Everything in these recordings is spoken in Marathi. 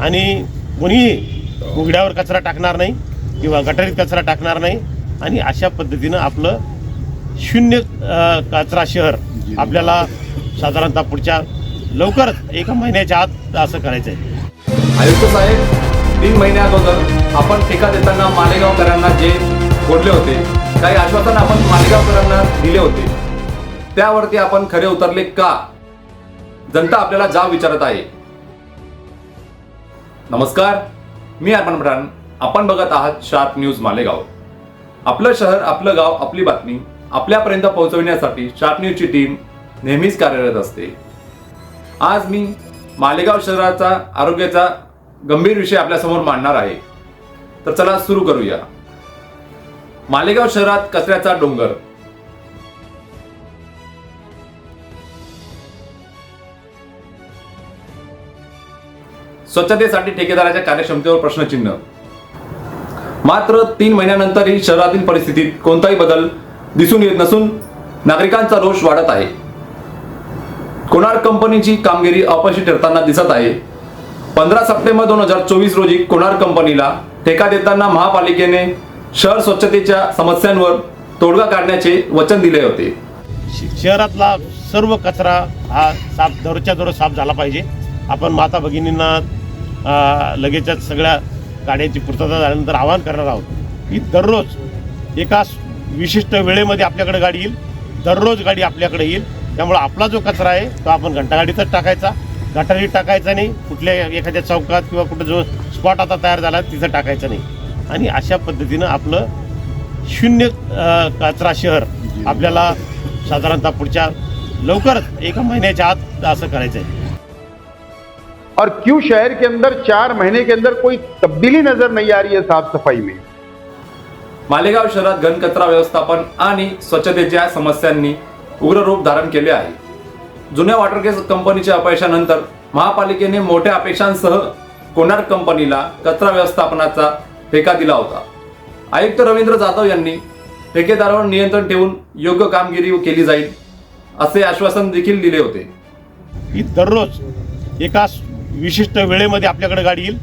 आणि कोणीही उघड्यावर कचरा टाकणार नाही किंवा गटारीत कचरा टाकणार नाही. आणि अशा पद्धतीनं आपलं शून्य कचरा शहर आपल्याला साधारणतः पुढच्या लवकरच एका महिन्याच्या आत असं करायचं आहे आयुक्त साहेब तीन महिन्या अगोदर आपण टीका देताना मालेगावकरांना जे बोलले होते काही आश्वासन आपण मालेगावकरांना दिले होते. त्यावरती आपण खरे उतरले का? जनता आपल्याला जाब विचारत आहे. नमस्कार मी अर्पण पठाण. आपण बघत आहात शार्प न्यूज मालेगाव. आपलं शहर आपलं गाव आपली बातमी आपल्यापर्यंत पोहोचविण्यासाठी शार्प न्यूजची टीम नेहमीच कार्यरत असते. आज मी मालेगाव शहराचा आरोग्याचा गंभीर विषय आपल्यासमोर मांडणार आहे. तर चला सुरू करूया. मालेगाव शहरात कचऱ्याचा डोंगर स्वच्छतेसाठी ठेकेदाराच्या कार्यक्षमतेवर प्रश्नचिन्ह. मात्र तीन महिन्यानंतरही शहरातील परिस्थितीत कोणताही बदल दिसून येत नसून नागरिकांचा रोष वाढत आहे. कोणार्क कंपनीची कामगिरी अपयशी ठरताना दिसत आहे. पंधरा सप्टेंबर दोन हजार चोवीस रोजी कोणार्क कंपनीला ठेका देताना महापालिकेने शहर स्वच्छतेच्या समस्यांवर तोडगा काढण्याचे वचन दिले होते. शहरातला सर्व कचरा हा साफ दररोजच्या दररोज साफ झाला पाहिजे. आपण माता भगिनींना लगेचच सगळ्या गाड्यांची पूर्तता झाल्यानंतर आवाहन करणार आहोत की दररोज एका विशिष्ट वेळेमध्ये आपल्याकडे गाडी येईल. दररोज गाडी आपल्याकडे येईल. त्यामुळे आपला जो कचरा आहे तो आपण घंटागाडीतच टाकायचा. गटारीत टाकायचा नाही. कुठल्या एखाद्या चौकात किंवा कुठं जो स्पॉट आता तयार झाला तिथं टाकायचा नाही. आणि अशा पद्धतीनं आपलं शून्य कचरा शहर आपल्याला साधारणतः पुढच्या लवकरच एका महिन्याच्या आत असं करायचं आहे और क्यों शहर के अंदर चार महीने के अंदर कोई तब्दीली नजर नहीं आ रही है साफ सफाई में? मालेगाव शहरात घनकचरा व्यवस्थापन आणि स्वच्छतेच्या समस्यांनी उग्र रूप धारण केले आहे. जुन्या वॉटर गॅस कंपनीच्या अपयशानंतर महापालिकेने मोठ्या अपेक्षांसह कोणार्क कंपनीला कचरा व्यवस्थापनाचा ठेका दिला होता. आयुक्त रवींद्र जाधव यांनी ठेकेदारावर नियंत्रण ठेवून योग्य कामगिरी केली जाईल असे आश्वासन देखील दिले होते. दररोज एका विशिष्ट वेळेमध्ये आपल्याकडे गाडी येईल.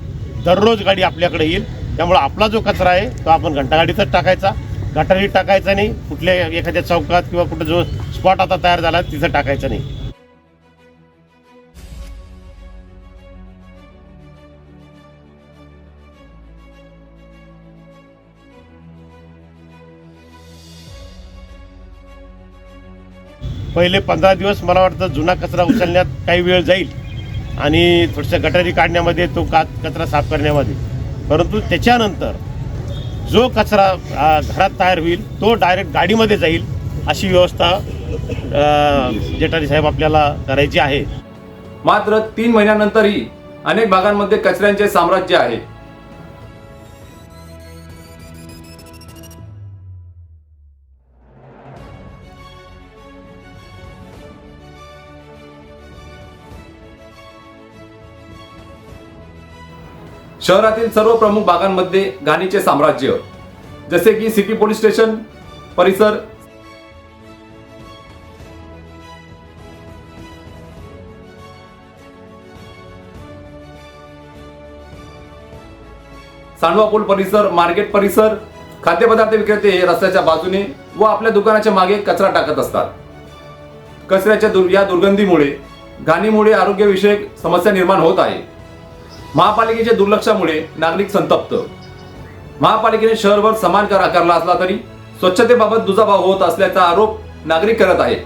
दररोज गाडी आपल्याकडे येईल. त्यामुळे आपला जो कचरा आहे तो आपण घंटागाडीतच टाकायचा. गटारीत टाकायचा नाही. कुठल्या एखाद्या चौकात किंवा कुठं जो स्पॉट आता तयार झाला तिथं टाकायचा नाही. पहिले पंधरा दिवस मला वाटतं जुना कचरा उचलण्यात काही वेळ जाईल. आणि थोडंसं गटारी काढण्यामध्ये तो का कचरा साफ करण्यामध्ये. परंतु त्याच्यानंतर जो कचरा घरात तयार होईल तो डायरेक्ट गाडीमध्ये जाईल अशी व्यवस्था अ, जेठारी साहेब आपल्याला करायची आहे. मात्र तीन महिन्यानंतरही अनेक भागांमध्ये कचऱ्यांचे साम्राज्य आहे. शहरातील सर्व प्रमुख भागांमध्ये घाणीचे साम्राज्य जसे की सिटी पोलीस स्टेशन परिसर सांडवा पूल परिसर मार्केट परिसर खाद्यपदार्थ विक्रेते हे रस्त्याच्या बाजूने व आपल्या दुकानाच्या मागे कचरा टाकत असतात. कचऱ्याच्या दुर या दुर्गंधीमुळे घाणीमुळे आरोग्यविषयक समस्या निर्माण होत आहे. महापालिकेच्या दुर्लक्षामुळे नागरिक संतप्त. महापालिकेने शहरभर समान कर आकारला असला तरी स्वच्छतेबाबत दुजाभाव होत असल्याचा आरोप नागरिक करत आहेत.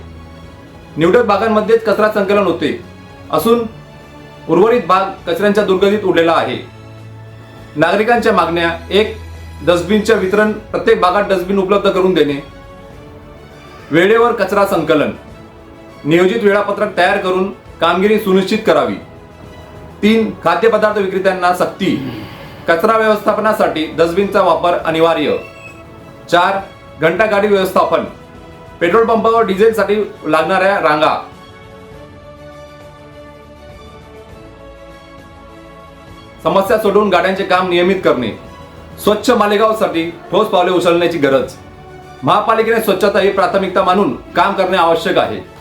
निवडक भागांमध्येच कचरा संकलन होते असून उर्वरित भाग कचऱ्यांच्या दुर्गतीत उडलेला आहे. नागरिकांच्या मागण्या एक डस्टबिनचे वितरण प्रत्येक भागात डस्टबिन उपलब्ध करून देणे. वेळेवर कचरा संकलन. नियोजित वेळापत्रक तयार करून कामगिरी सुनिश्चित करावी. तीन खाद्यपदार्थ विक्रेत्यांना सक्ती. कचरा व्यवस्थापनासाठी डस्टबिनचा वापर अनिवार्य. चार घंटा गाडी व्यवस्थापन. पेट्रोल पंपावर डिझेलसाठी लागणाऱ्या रांगा. समस्या सोडवून गाड्यांचे काम नियमित करणे. स्वच्छ मालेगावसाठी ठोस पावले उचलण्याची गरज. महापालिकेने स्वच्छता ही प्राथमिकता मानून काम करणे आवश्यक आहे.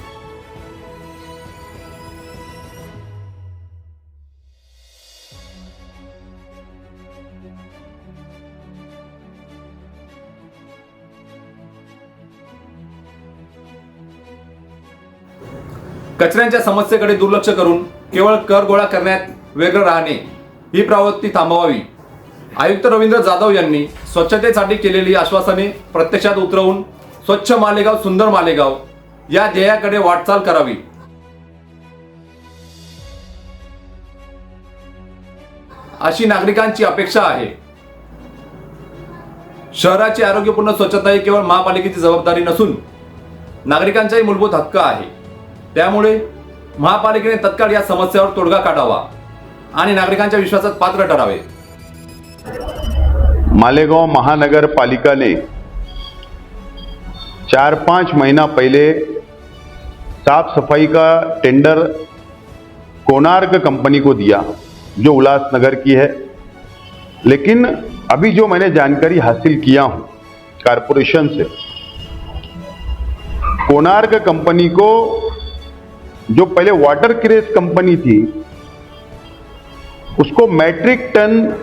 कचऱ्यांच्या समस्येकडे दुर्लक्ष करून केवळ कर गोळा करण्यात वेगळं राहणे ही प्रवृत्ती थांबवावी. आयुक्त रवींद्र जाधव यांनी स्वच्छतेसाठी केलेली आश्वासने प्रत्यक्षात उतरवून स्वच्छ मालेगाव सुंदर मालेगाव या ध्येयाकडे वाटचाल करावी. अशी नागरिकांची अपेक्षा आहे. शहराची आरोग्यपूर्ण स्वच्छता ही केवळ महापालिकेची जबाबदारी नसून नागरिकांचाही मूलभूत हक्क आहे. त्यामुळे महापालिकेने तत्काळ या समस्येवर तोडगा काढावा आणि नागरिकांच्या विश्वासात पात्र ठरावे. मालेगांव महानगरपालिका ने चार पाँच महीना पहले साफ सफाई का टेंडर कोणार्क कंपनी को दिया जो उल्लासनगर की है। लेकिन अभी जो मैंने जानकारी हासिल किया हूं कारपोरेशन से कोणार्क कंपनी को जो पहले वाटर क्रेज कंपनी थी, उसको मैट्रिक टन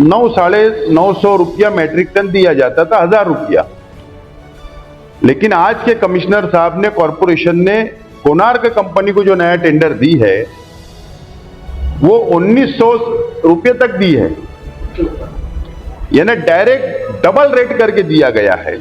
नौ साढ़े नौ सौ रुपया मैट्रिक टन दिया जाता था, हज़ार रुपया। लेकिन आज के कमिश्नर साहब ने कॉरपोरेशन ने, कोणार्क कंपनी को जो नया टेंडर दी है, वो 1900 रुपये तक दी है। यानी डायरेक्ट डबल रेट करके दिया गया है।